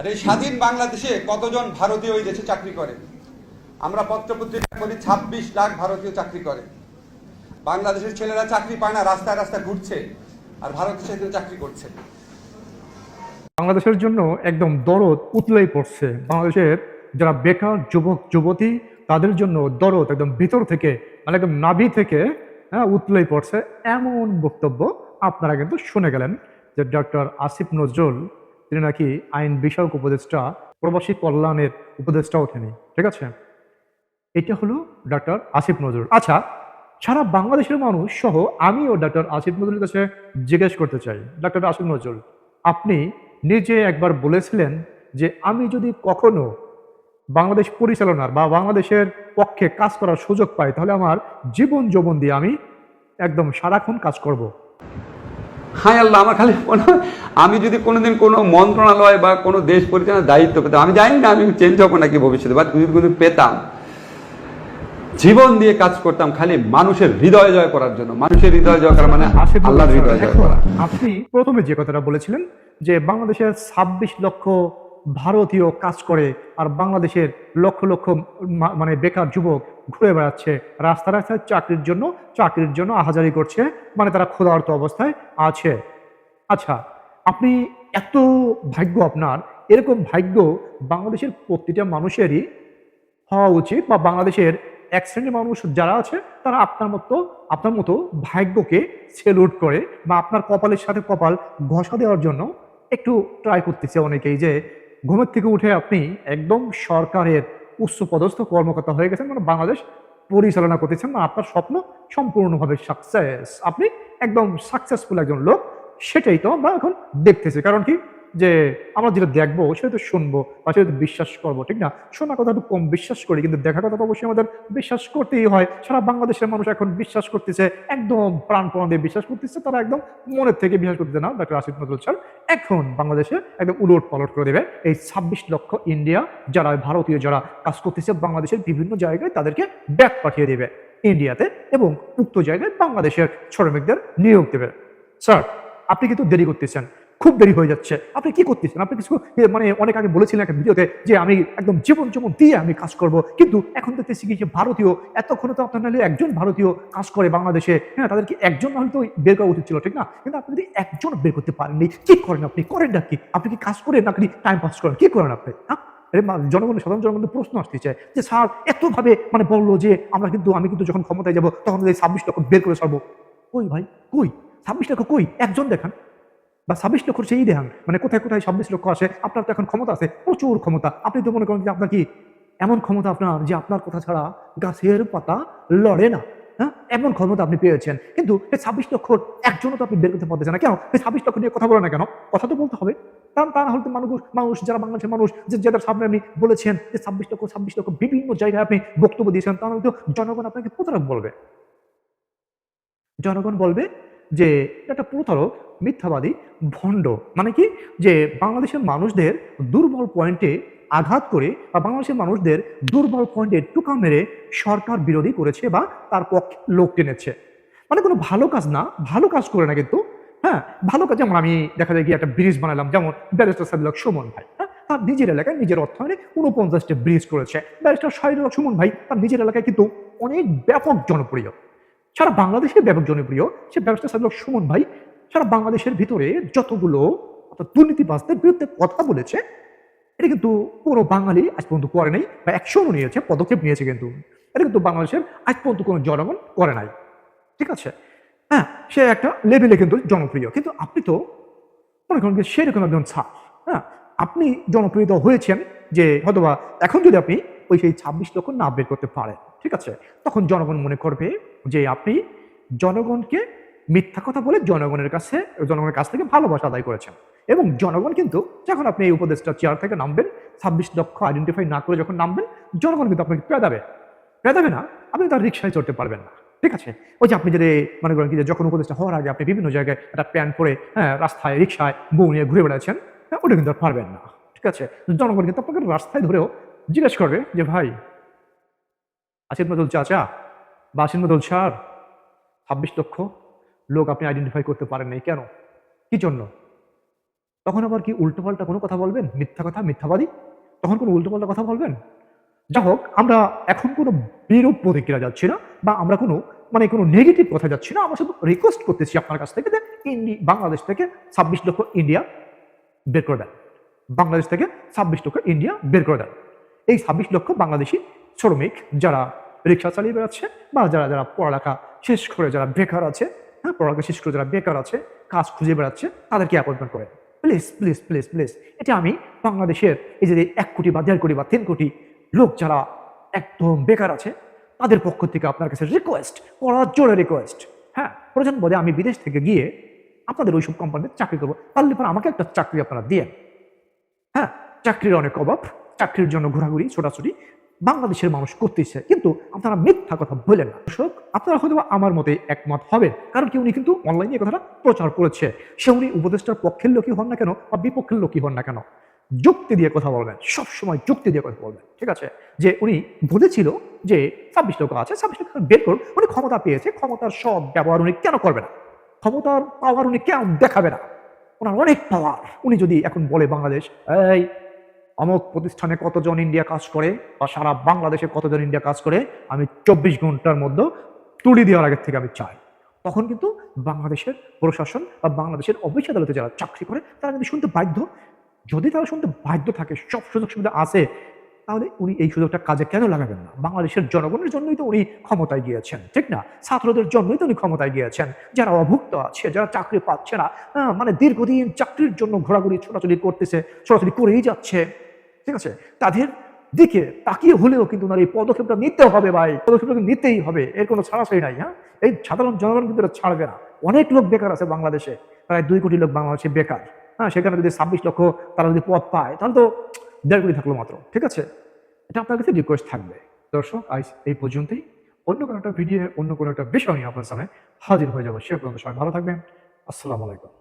আর এই স্বাধীন বাংলাদেশে কতজন ভারতীয় ওই দেশে চাকরি করে? আমরা পত্রপত্রিকা করি ছাব্বিশ লাখ ভারতীয় চাকরি করে। বাংলাদেশের ছেলেরা চাকরি পায় না, রাস্তায় রাস্তায় ঘুরছে, আর ভারতে সেখানে চাকরি করছে। বাংলাদেশের জন্য একদম দরদ উতলেই পড়ছে। বাংলাদেশের যারা বেকার যুবক, যুবতী, তাদের জন্য দরদ একদম ভিতর থেকে মানে একদম নাভি থেকে হ্যাঁ উতলেই পড়ছে। এমন বক্তব্য আপনারা কিন্তু শুনে গেলেন যে ডক্টর আসিফ নজরুল তিনি নাকি আইন বিষয়ক উপদেষ্টা, প্রবাসী কল্যাণের উপদেষ্টাও তিনি, ঠিক আছে? এটা হলো ডক্টর আসিফ নজরুল। আচ্ছা সারা বাংলাদেশের মানুষ সহ আমিও ডক্টর আসিফ নজরুলের কাছে জিজ্ঞেস করতে চাই। ডক্টর আসিফ নজরুল, আপনি নিজে একবার বলেছিলেন যে আমি যদি কখনো বাংলাদেশ পরিচালনার বা বাংলাদেশের পক্ষে কাজ করার সুযোগ পাই, তাহলে আমার জীবন যৌবন দিয়ে আমি একদম সারাক্ষণ কাজ করব। হায় আল্লাহ আমার খালি মনে হয় আমি যদি কোনোদিন কোনো মন্ত্রণালয় বা কোনো দেশ পরিচালনার দায়িত্ব পেতাম আমি জানি না আমি চেঞ্জ হব নাকি ভবিষ্যতে বা যদি কোনো পেতাম জীবন দিয়ে কাজ করতাম খালি মানুষের হৃদয় জয় করার জন্য। মানুষের হৃদয় জয় করা মানে আসিফ আল্লাহর হৃদয় জয় করা। আপনি প্রথমে যে কথাটা বলেছিলেন যে বাংলাদেশের ছাব্বিশ লক্ষ ভারতীয় কাজ করে আর বাংলাদেশের লক্ষ লক্ষ মানে বেকার যুবক ঘুরে বেড়াচ্ছে। রাস্তা রাস্তায় চাকরির জন্য চাকরির জন্য আহাজারি করছে। মানে তারা ক্ষুধার্ত অবস্থায় আছে। আচ্ছা আপনি এত ভাগ্য আপনার। এরকম ভাগ্য বাংলাদেশের প্রতিটা মানুষেরই হওয়া উচিত বা বাংলাদেশের এক শ্রেণির মানুষ যারা আছে, তারা আপনার মতো আপনার মতো ভাগ্যকে সেলুট করে বা আপনার কপালের সাথে কপাল ঘষা দেওয়ার জন্য একটু ট্রাই করতেছে অনেকেই যে, ঘুমের থেকে উঠে আপনি একদম সরকারের উচ্চপদস্থ কর্মকর্তা হয়ে গেছেন মানে বাংলাদেশ পরিচালনা করতেছেন না আপনার স্বপ্ন সম্পূর্ণভাবে সাকসেস আপনি একদম সাকসেসফুল একজন লোক, সেটাই তো আমরা এখন দেখতেছি। কারণ কি? যে আমরা যেটা দেখব সেটা তো শুনব বা সেটা বিশ্বাস করব, ঠিক না? শোনা কথা একটু কম বিশ্বাস করি, কিন্তু দেখা কথা তো অবশ্যই আমাদের বিশ্বাস করতেই হয়। সারা বাংলাদেশের মানুষ এখন বিশ্বাস করতেছে, একদম প্রাণপণ দিয়ে বিশ্বাস করতেছে, তারা একদম মনের থেকে বিশ্বাস করতেছে না ডক্টর আসিফ নজরুল স্যার। এখন বাংলাদেশে একদম উলট পালট করে দেবে এই ছাব্বিশ লক্ষ ইন্ডিয়া, যারা ভারতীয় যারা কাজ করতেছে, বাংলাদেশের বিভিন্ন জায়গায় তাদেরকে ব্যাক পাঠিয়ে দেবে ইন্ডিয়াতে এবং উক্ত জায়গায় বাংলাদেশের শ্রমিকদের নিয়োগ দেবে। স্যার, আপনি কিন্তু দেরি করতেছেন। খুব দেরি হয়ে যাচ্ছে। আপনি কি করতেছেন? আপনি কিছু মানে অনেক আগে বলেছিলেন একটা ভিডিওতে যে আমি একদম জীবন জীবন দিয়ে আমি কাজ করব। কিন্তু এখন দেখতেছি কি যে ভারতীয়, এতক্ষণে তো আপনার নাহলে একজন ভারতীয় কাজ করে বাংলাদেশে। হ্যাঁ তাদেরকে একজন নাহলে তো বের করা উচিত ছিল, ঠিক না? কিন্তু আপনি যদি একজন বের করতে পারেননি, কি করেন আপনি? করেন না কি? আপনি কি কাজ করেন নাকি টাইম পাস করেন? কি করেন আপনি? হ্যাঁ জনগণের, সাধারণ জনগণের প্রশ্ন আসতেছে যে, স্যার, এতভাবে মানে বলল যে আমরা কিন্তু, আমি কিন্তু যখন ক্ষমতায় যাব, তখন এই ছাব্বিশ লক্ষ বের করে সরবো কই ভাই? কই? ছাব্বিশ লক্ষ কই? একজন দেখান। বা ছাব্বিশ লক্ষ সেই দেখান মানে কোথায় কোথায় ছাব্বিশ লক্ষ আসে, আপনার তো এখন ক্ষমতা আছে, প্রচুর ক্ষমতা। আপনি তো মনে করেন যে আপনার কি এমন ক্ষমতা আপনার যে আপনার কথা ছাড়া গাছের পাতা লড়ে না হ্যাঁ? এমন ক্ষমতা আপনি পেয়েছেন। কিন্তু এই ছাব্বিশ লক্ষ একজনও তো আপনি বের করতে পারতেছেন না। কেন? এই ছাব্বিশ লক্ষ নিয়ে কথা বলে না কেন? কথা তো বলতে হবে। কারণ তা না হলে মানুষ মানুষ, যারা বাংলাদেশের মানুষ, যে যাদের সামনে আপনি বলেছেন যে ছাব্বিশ লক্ষ ছাব্বিশ লক্ষ বিভিন্ন জায়গায় আপনি বক্তব্য দিয়েছেন তাহলে তো জনগণ আপনাকে প্রতারক বলবে। জনগণ বলবে যে, এটা প্রতারক মিথ্যাবাদী, ভণ্ড। মানে কি? যে বাংলাদেশের মানুষদের দুর্বল পয়েন্টে আঘাত করে বা বাংলাদেশের মানুষদের দুর্বল পয়েন্টে টুকা মেরে সরকার বিরোধী করেছে বা তার পক্ষে লোক টেনেছে। মানে কোনো ভালো কাজ না, ভালো কাজ করে না কিন্তু হ্যাঁ? ভালো কাজ, যেমন আমি দেখা যায় কি একটা ব্রিজ বানালাম, যেমন ব্যারিস্টার সাবিলক সুমন ভাই হ্যাঁ? তার নিজের এলাকায় নিজের অর্থায়নে উনপঞ্চাশটা ব্রিজ করেছে। ব্যারিস্টার শাহিদুল সুমন ভাই, তার নিজের এলাকায় কিন্তু অনেক ব্যাপক জনপ্রিয়। সারা বাংলাদেশে ব্যাপক জনপ্রিয় সে ব্যবস্থা সাধক সুমন ভাই সারা বাংলাদেশের ভিতরে যতগুলো অর্থাৎ দুর্নীতিবাজদের বিরুদ্ধে কথা বলেছে, এটা কিন্তু পুরো বাঙালি আজ পর্যন্ত করে নাই, বা অ্যাকশনও নিয়েছে, পদক্ষেপ নিয়েছে কিন্তু। এটা কিন্তু বাংলাদেশের আজ পর্যন্ত কোনো জনগণ করে নাই। ঠিক আছে? হ্যাঁ সে একটা লেভেলে কিন্তু জনপ্রিয়। কিন্তু আপনি তো মনে করেন সেরকম একজন ছাপ। হ্যাঁ আপনি জনপ্রিয়তা হয়েছেন যে হয়তোবা এখন যদি আপনি ওই সেই ছাব্বিশ লক্ষ না বের করতে পারেন, ঠিক আছে? তখন জনগণ মনে করবে যে আপনি জনগণকে মিথ্যা কথা বলে জনগণের কাছে, জনগণের কাছ থেকে ভালোবাসা আদায় করেছেন। এবং জনগণ কিন্তু যখন আপনি এই উপদেষ্টা চেয়ার থেকে নামবেন, ছাব্বিশ লক্ষ আইডেন্টিফাই না করে যখন নামবেন, জনগণ কিন্তু আপনাকে পেদাবে। পেদাবে না, আপনি তার রিক্সায় চড়তে পারবেন না। ঠিক আছে? ওই যে আপনি যদি মনে করেন কি যে যখন উপদেষ্টা হওয়ার আগে আপনি বিভিন্ন জায়গায় একটা প্যান্ট পরে হ্যাঁ রাস্তায় রিক্সায় বউ নিয়ে ঘুরে বেড়াচ্ছেন হ্যাঁ ওটা কিন্তু পারবেন না। ঠিক আছে? জনগণ কিন্তু আপনাকে রাস্তায় ধরেও জিজ্ঞেস করবে যে, ভাই আসিফ নজরুল চাচা বা আসিফ নজরুল স্যার, ছাব্বিশ লক্ষ লোক আপনি আইডেন্টিফাই করতে পারেন নাই, কেন? কি জন্য? তখন আবার কি উল্টোপাল্টা কোনো কথা বলবেন? মিথ্যা কথা, মিথ্যাবাদী? তখন কোনো উল্টোপাল্টা কথা বলবেন? যা হোক, আমরা এখন কোনো বিরূপ প্রতিক্রিয়া যাচ্ছি না, বা আমরা কোনো মানে কোনো নেগেটিভ কথা যাচ্ছি না, আমরা শুধু রিকোয়েস্ট করতেছি আপনার কাছ থেকে যে ইন্ডি, বাংলাদেশ থেকে ছাব্বিশ লক্ষ ইন্ডিয়া বের করে দেন। বাংলাদেশ থেকে ছাব্বিশ লক্ষ ইন্ডিয়া বের করে দেন। এই ছাব্বিশ লক্ষ বাংলাদেশি শ্রমিক যারা রিক্সা চালিয়ে বেড়াচ্ছে, বা যারা যারা পড়ালেখা শেষ করে, যারা বেকার আছে হ্যাঁ পড়ালেখা শেষ করে যারা বেকার আছে, কাজ খুঁজে বেড়াচ্ছে, তাদেরকে অ্যাপয়েন্টমেন্ট করে। প্লিজ প্লিজ প্লিজ প্লিজ, এটা আমি বাংলাদেশের এই যে এক কোটি বা দেড় কোটি বা তিন কোটি লোক যারা একদম বেকার আছে, তাদের পক্ষ থেকে আপনার কাছে রিকোয়েস্ট করার জোরে রিকোয়েস্ট হ্যাঁ প্রয়োজন বোধে আমি বিদেশ থেকে গিয়ে আপনাদের ওইসব কোম্পানিতে চাকরি করব। পারলে পর আমাকে একটা চাকরি আপনারা দিয়ে হ্যাঁ চাকরির অনেক অভাব, চাকরির জন্য ঘোরাঘুরি, ছোটাছুটি বাংলাদেশের মানুষ করতেছে, কিন্তু আপনারা মিথ্যা কথা বলেন না। দর্শক, আপনারা হয়তো আমার মতে একমত হবেন, কারণ কি উনি কিন্তু অনলাইনে এই কথাটা প্রচার করেছে। সে উনি উপদেষ্টার পক্ষের লোকই হন না কেন, বা বিপক্ষের লোকই হন না কেন? যুক্তি দিয়ে কথা বলবেন, সবসময় যুক্তি দিয়ে কথা বলবেন, ঠিক আছে? যে উনি বলেছিল যে ছাব্বিশ লক্ষ আছে, ছাব্বিশ লক্ষ বের করুন, উনি ক্ষমতা পেয়েছে, ক্ষমতার সব ব্যবহার উনি কেন করবে না? ক্ষমতার পাওয়ার উনি কেন দেখাবে না? ওনার অনেক পাওয়ার উনি যদি এখন বলে বাংলাদেশ, এই অমুক প্রতিষ্ঠানে কতজন ইন্ডিয়া কাজ করে বা সারা বাংলাদেশে কতজন ইন্ডিয়া কাজ করে, আমি চব্বিশ ঘণ্টার মধ্যে তুলি দেওয়ার আগের থেকে আমি চাই। তখন কিন্তু বাংলাদেশের প্রশাসন বা বাংলাদেশের অফিস আদালতে যারা চাকরি করে, তারা কিন্তু শুনতে বাধ্য। যদি তারা শুনতে বাধ্য থাকে, সব সুযোগ সুবিধা আছে, তাহলে উনি এই সুযোগটা কাজে কেন লাগাবেন না? বাংলাদেশের জনগণের জন্যই তো উনি ক্ষমতায় গিয়েছেন, ঠিক না? ছাত্রদের জন্যই তো উনি ক্ষমতায় গিয়েছেন। যারা অভুক্ত আছে, যারা চাকরি পাচ্ছে না মানে দীর্ঘদিন চাকরির জন্য ঘোরাঘুরি, ছোটাছুটি করতেছে, ছোটাছুটি করেই যাচ্ছে। ঠিক আছে? তাদের দিকে তাকিয়ে হলেও কিন্তু ওনার এই পদক্ষেপটা নিতে হবে ভাই। পদক্ষেপটা নিতেই হবে। এর কোনো ছাড়াছাড়ি নাই হ্যাঁ? এই সাধারণ জনগণ কিন্তু এটা ছাড়বে না। অনেক লোক বেকার আছে বাংলাদেশে। প্রায় দুই কোটি লোক বাংলাদেশে বেকার। হ্যাঁ সেখানে যদি ছাব্বিশ লক্ষ তারা যদি পদ পায়, তাহলে তো দেড় কোটি থাকল মাত্র। ঠিক আছে? এটা আপনার কাছে রিকোয়েস্ট থাকবে। দর্শক, আজ এই পর্যন্তই। অন্য কোনো একটা ভিডিও অন্য কোনো একটা বিষয় নিয়ে আপনার সামনে হাজির হয়ে যাব। সে পর্যন্ত সবাই ভালো থাকবেন। আসসালামু আলাইকুম।